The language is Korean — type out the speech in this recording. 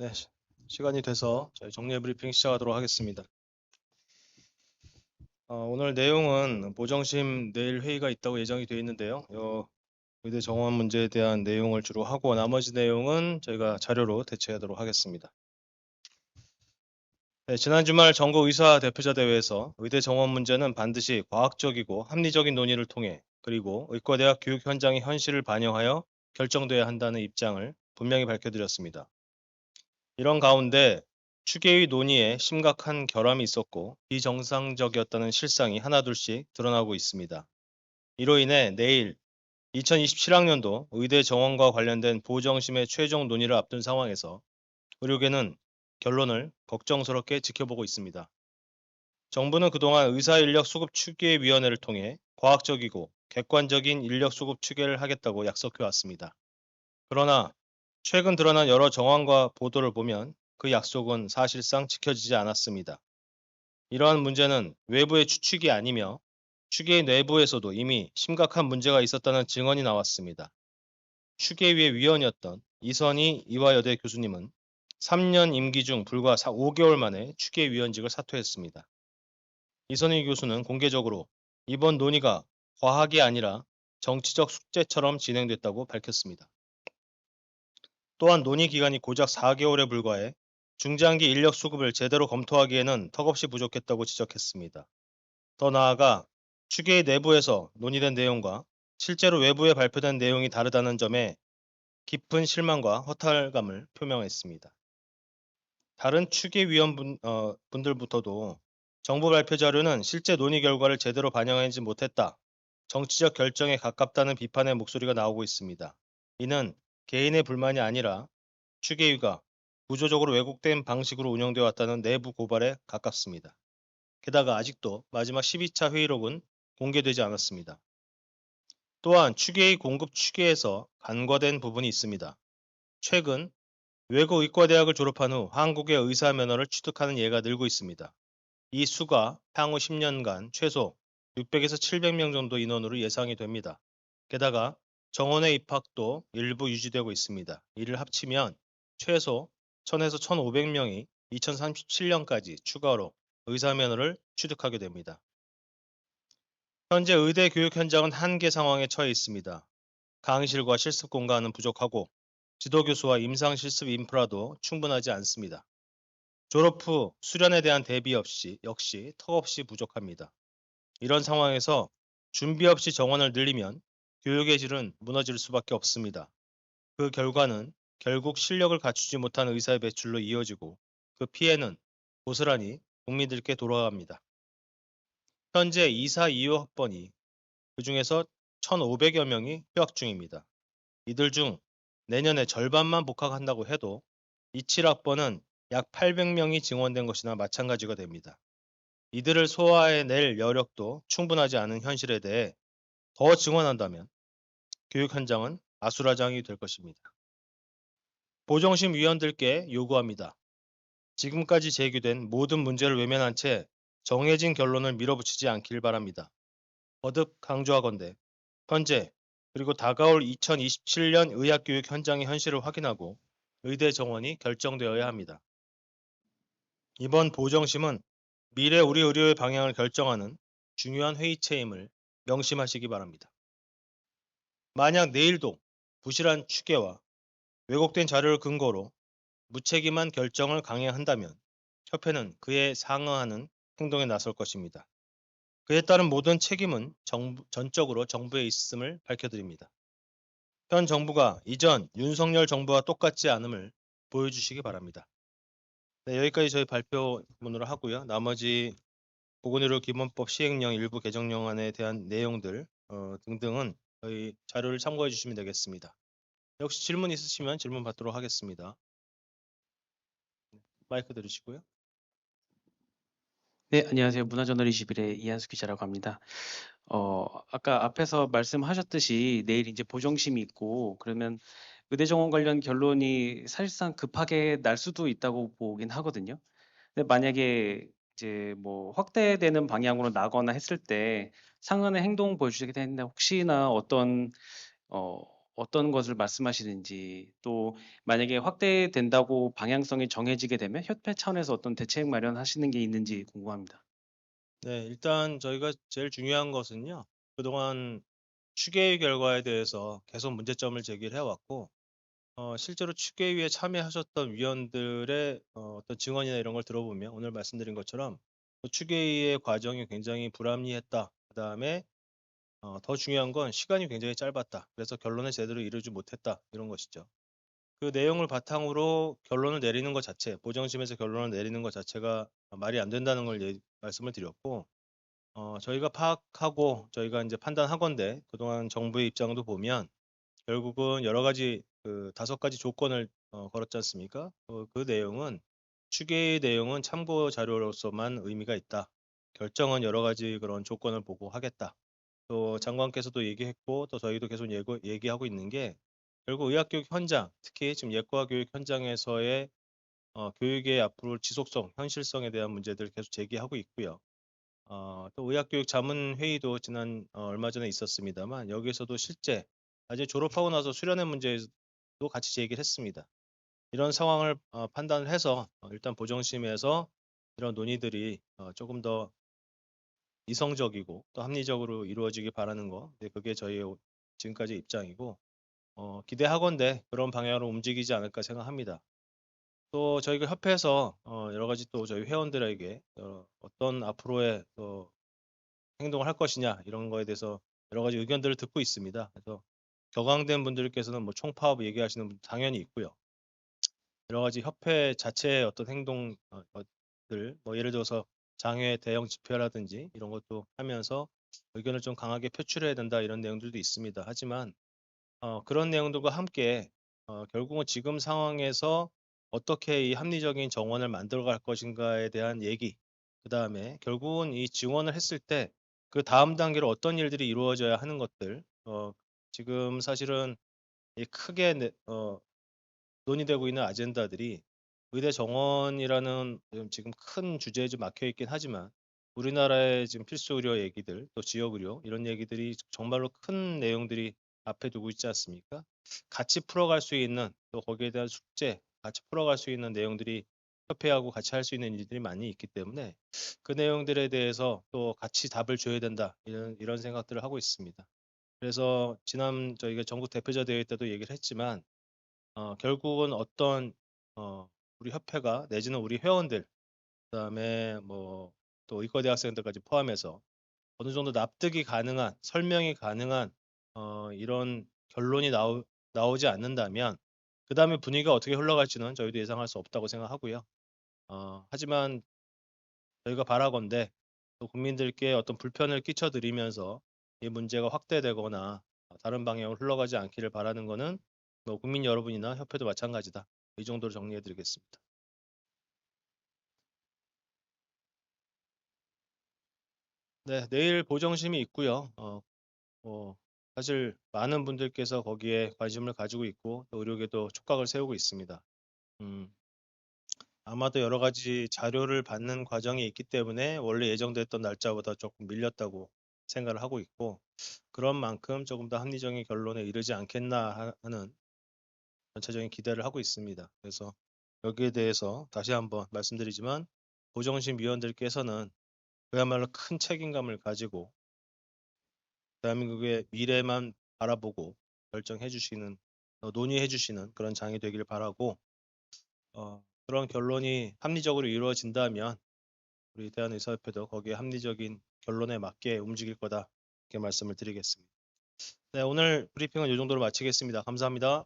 네, 시- 시간이 돼서 저희 정례 브리핑 시작하도록 하겠습니다. 어, 오늘 내용은 보정심 내일 회의가 있다고 예정이 되어 있는데요. 요 의대 정원 문제에 대한 내용을 주로 하고 나머지 내용은 저희가 자료로 대체하도록 하겠습니다. 네, 지난 주말 전국 의사 대표자 대회에서 의대 정원 문제는 반드시 과학적이고 합리적인 논의를 통해 그리고 의과대학 교육 현장의 현실을 반영하여 결정돼야 한다는 입장을 분명히 밝혀드렸습니다. 이런 가운데 추계의 논의에 심각한 결함이 있었고 비정상적이었다는 실상이 하나둘씩 드러나고 있습니다. 이로 인해 내일 2027학년도 의대 정원과 관련된 보정심의 최종 논의를 앞둔 상황에서 의료계는 결론을 걱정스럽게 지켜보고 있습니다. 정부는 그동안 의사 인력 수급 추계 위원회를 통해 과학적이고 객관적인 인력 수급 추계를 하겠다고 약속해 왔습니다. 그러나 최근 드러난 여러 정황과 보도를 보면 그 약속은 사실상 지켜지지 않았습니다. 이러한 문제는 외부의 추측이 아니며 추계의 내부에서도 이미 심각한 문제가 있었다는 증언이 나왔습니다. 추계위의 위원이었던 이선희 이화여대 교수님은 3년 임기 중 불과 5개월 만에 추계위원직을 사퇴했습니다. 이선희 교수는 공개적으로 이번 논의가 과학이 아니라 정치적 숙제처럼 진행됐다고 밝혔습니다. 또한 논의 기간이 고작 4개월에 불과해 중장기 인력 수급을 제대로 검토하기에는 턱없이 부족했다고 지적했습니다. 더 나아가 추계의 내부에서 논의된 내용과 실제로 외부에 발표된 내용이 다르다는 점에 깊은 실망과 허탈감을 표명했습니다. 다른 추계위원 어, 분들부터도 정부 발표 자료는 실제 논의 결과를 제대로 반영하지 못했다. 정치적 결정에 가깝다는 비판의 목소리가 나오고 있습니다. 이는 개인의 불만이 아니라 추계위가 구조적으로 왜곡된 방식으로 운영되어 왔다는 내부 고발에 가깝습니다. 게다가 아직도 마지막 12차 회의록은 공개되지 않았습니다. 또한 추계의 공급 추계에서 간과된 부분이 있습니다. 최근 외국 의과대학을 졸업한 후 한국의 의사 면허를 취득하는 예가 늘고 있습니다. 이 수가 향후 10년간 최소 600에서 700명 정도 인원으로 예상이 됩니다. 게다가 정원의 입학도 일부 유지되고 있습니다. 이를 합치면 최소 1000에서 1500명이 2037년까지 추가로 의사 면허를 취득하게 됩니다. 현재 의대 교육 현장은 한계 상황에 처해 있습니다. 강의실과 실습 공간은 부족하고 지도 교수와 임상 실습 인프라도 충분하지 않습니다. 졸업 후 수련에 대한 대비 없이 역시 턱없이 부족합니다. 이런 상황에서 준비 없이 정원을 늘리면 교육의 질은 무너질 수밖에 없습니다. 그 결과는 결국 실력을 갖추지 못한 의사의 배출로 이어지고 그 피해는 고스란히 국민들께 돌아갑니다. 현재 2사 2호 학번이 그 중에서 1,500여 명이 휴학 중입니다. 이들 중 내년에 절반만 복학한다고 해도 27학번은 약 800명이 증원된 것이나 마찬가지가 됩니다. 이들을 소화해낼 여력도 충분하지 않은 현실에 대해 더 증원한다면 교육 현장은 아수라장이 될 것입니다. 보정심 위원들께 요구합니다. 지금까지 제기된 모든 문제를 외면한 채 정해진 결론을 밀어붙이지 않길 바랍니다. 거듭 강조하건대 현재 그리고 다가올 2027년 의학교육 현장의 현실을 확인하고 의대 정원이 결정되어야 합니다. 이번 보정심은 미래 우리 의료의 방향을 결정하는 중요한 회의체임을 명심하시기 바랍니다. 만약 내일도 부실한 추계와 왜곡된 자료를 근거로 무책임한 결정을 강행한다면 협회는 그에 상응하는 행동에 나설 것입니다. 그에 따른 모든 책임은 정부, 전적으로 정부에 있음을 밝혀드립니다. 현 정부가 이전 윤석열 정부와 똑같지 않음을 보여주시기 바랍니다. 네, 여기까지 저희 발표문으로 하고요. 나머지 보건의료 기본법 시행령 일부 개정령안에 대한 내용들 어, 등등은 저희 자료를 참고해 주시면 되겠습니다. 역시 질문 있으시면 질문 받도록 하겠습니다. 마이크 들으시고요. 네, 안녕하세요. 문화저널 21의 이한수 기자라고 합니다. 어, 아까 앞에서 말씀하셨듯이 내일 이제 보정심이 있고 그러면 의대 정원 관련 결론이 사실상 급하게 날 수도 있다고 보긴 하거든요. 근데 만약에 이제 뭐 확대되는 방향으로 나거나 했을 때 상응하는 행동 보여주시게 되는데 혹시나 어떤 어, 어떤 것을 말씀하시는지 또 만약에 확대된다고 방향성이 정해지게 되면 협회 차원에서 어떤 대책 마련하시는 게 있는지 궁금합니다. 네, 일단 저희가 제일 중요한 것은요. 그동안 추계위 결과에 대해서 계속 문제점을 제기를 해왔고, 어, 실제로 추계위에 참여하셨던 위원들의 어, 어떤 증언이나 이런 걸 들어보면 오늘 말씀드린 것처럼 그 추계위의 과정이 굉장히 불합리했다. 그 다음에 어, 더 중요한 건 시간이 굉장히 짧았다. 그래서 결론을 제대로 이루지 못했다. 이런 것이죠. 그 내용을 바탕으로 결론을 내리는 것 자체, 보정심에서 결론을 내리는 것 자체가 말이 안 된다는 걸 예- 말씀을 드렸고, 어, 저희가 파악하고 저희가 이제 판단하건대 그동안 정부의 입장도 보면 결국은 여러 가지 그 다섯 가지 조건을 어, 걸었지 않습니까? 어, 그 내용은 추계의 내용은 참고 자료로서만 의미가 있다. 결정은 여러 가지 그런 조건을 보고 하겠다. 또 장관께서도 얘기했고 또 저희도 계속 예고, 얘기하고 있는 게 결국 의학교육 현장, 특히 지금 예과 교육 현장에서의 어, 교육의 앞으로 지속성, 현실성에 대한 문제들을 계속 제기하고 있고요. 어, 또 의학교육 자문 회의도 지난 어, 얼마 전에 있었습니다만 여기서도 실제 아직 졸업하고 나서 수련의 문제도 같이 제기를 했습니다. 이런 상황을 어, 판단을 해서 어, 일단 보정심에서 이런 논의들이 어, 조금 더 이성적이고 또 합리적으로 이루어지길 바라는 거, 네, 그게 저희의 오- 지금까지 입장이고 어, 기대하건대 그런 방향으로 움직이지 않을까 생각합니다. 또 저희가 협회에서 어, 여러 가지 또 저희 회원들에게 어, 어떤 앞으로의 또 행동을 할 것이냐 이런 거에 대해서 여러 가지 의견들을 듣고 있습니다. 그래서 격앙된 분들께서는 뭐 총파업 얘기하시는 분 당연히 있고요. 여러 가지 협회 자체의 어떤 행동들, 뭐 예를 들어서 장외 대형 집회라든지 이런 것도 하면서 의견을 좀 강하게 표출해야 된다 이런 내용들도 있습니다. 하지만 어, 그런 내용들과 함께 어, 결국은 지금 상황에서 어떻게 이 합리적인 정원을 만들어갈 것인가에 대한 얘기, 그 다음에 결국은 이 지원을 했을 때 그 다음 단계로 어떤 일들이 이루어져야 하는 것들, 어, 지금 사실은 이 크게 내- 어, 논의되고 있는 아젠다들이 의대 정원이라는 지금 큰 주제에 좀 막혀 있긴 하지만 우리나라의 지금 필수 의료 얘기들 또 지역 의료 이런 얘기들이 정말로 큰 내용들이 앞에 두고 있지 않습니까? 같이 풀어갈 수 있는 또 거기에 대한 숙제 같이 풀어갈 수 있는 내용들이 협회하고 같이 할 수 있는 일들이 많이 있기 때문에 그 내용들에 대해서 또 같이 답을 줘야 된다 이런 이런 생각들을 하고 있습니다. 그래서 지난 저희가 전국 대표자 대회 때도 얘기를 했지만 어, 결국은 어떤 어, 우리 협회가 내지는 우리 회원들 그다음에 뭐 또 의과대 학생들까지 포함해서 어느 정도 납득이 가능한 설명이 가능한 어, 이런 결론이 나오, 나오지 않는다면 그 다음에 분위기가 어떻게 흘러갈지는 저희도 예상할 수 없다고 생각하고요. 어, 하지만 저희가 바라건대 또 국민들께 어떤 불편을 끼쳐드리면서 이 문제가 확대되거나 다른 방향으로 흘러가지 않기를 바라는 것은 뭐 국민 여러분이나 협회도 마찬가지다. 이 정도로 정리해드리겠습니다. 네, 내일 보정심이 있고요. 어, 뭐 사실 많은 분들께서 거기에 관심을 가지고 있고 또 의료계도 촉각을 세우고 있습니다. 음, 아마도 여러 가지 자료를 받는 과정이 있기 때문에 원래 예정됐던 날짜보다 조금 밀렸다고 생각을 하고 있고 그런 만큼 조금 더 합리적인 결론에 이르지 않겠나 하- 하는 전체적인 기대를 하고 있습니다. 그래서 여기에 대해서 다시 한번 말씀드리지만 보정심 위원들께서는 그야말로 큰 책임감을 가지고 대한민국의 미래만 바라보고 결정해 주시는 어, 논의해 주시는 그런 장이 되기를 바라고 어, 그런 결론이 합리적으로 이루어진다면 우리 대한의사협회도 거기에 합리적인 결론에 맞게 움직일 거다 이렇게 말씀을 드리겠습니다. 네, 오늘 브리핑은 이 정도로 마치겠습니다. 감사합니다.